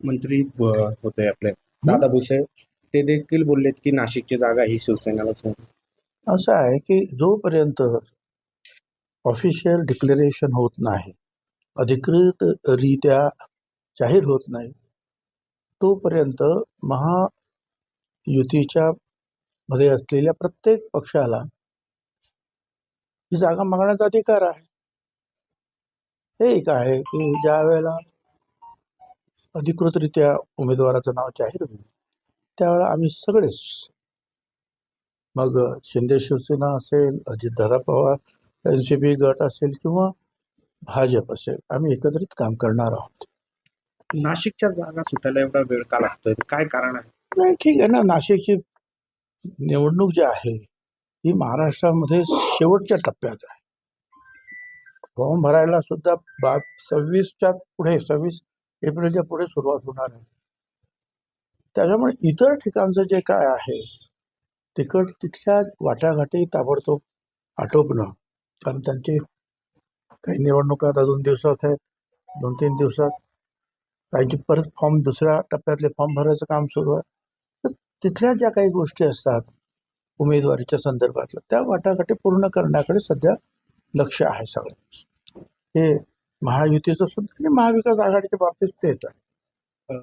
मंत्री होते आपले. दादा भुसे ते देखील बोललेत की नाशिकची जागा ही शिवसेनेलाच असं आहे की जोपर्यंत ऑफिशियल डिक्लेरेशन होत नाही अधिकृतरित्या जाहीर होत नाही तोपर्यंत महायुतीच्या मध्ये असलेल्या प्रत्येक पक्षाला ही जागा मागण्याचा अधिकार आहे. हे एक आहे की ज्या वेळेला अधिकृतरित्या उमेदवाराचं नाव जाहीर होईल. त्यावेळेला आम्ही सगळेच मग शिंदे शिवसेना असेल अजितदादा पवार एन सी पी गट असेल किंवा भाजप असेल आम्ही एकत्रित काम करणार आहोत. नाशिकच्या जागा सुटायला एवढा वेळ का लागतोय? काय कारण आहे? नाही ठीक आहे ना. नाशिकची निवडणूक जी आहे ही महाराष्ट्रामध्ये शेवटच्या टप्प्यात आहे. फॉर्म भरायला सुद्धा बा सव्वीसच्या पुढे सव्वीस एप्रिलच्या पुढे सुरुवात होणार आहे. त्याच्यामुळे इतर ठिकाणचं जे काय आहे तिकड तिथल्या वाटाघाटी ताबडतोब आटोपणं कारण त्यांची काही निवडणुका आता दोन दिवसात आहेत दोन तीन दिवसात. काहींची परत फॉर्म दुसऱ्या टप्प्यातले फॉर्म भरायचं काम सुरू आहे. तर तिथल्या ज्या काही गोष्टी असतात उमेदवारीच्या संदर्भातल्या त्या वाटाघाटी पूर्ण करण्याकडे सध्या लक्ष आहे सगळं. हे महायुतीचं सुद्धा आणि महाविकास आघाडीच्या बाबतीत तेच आहे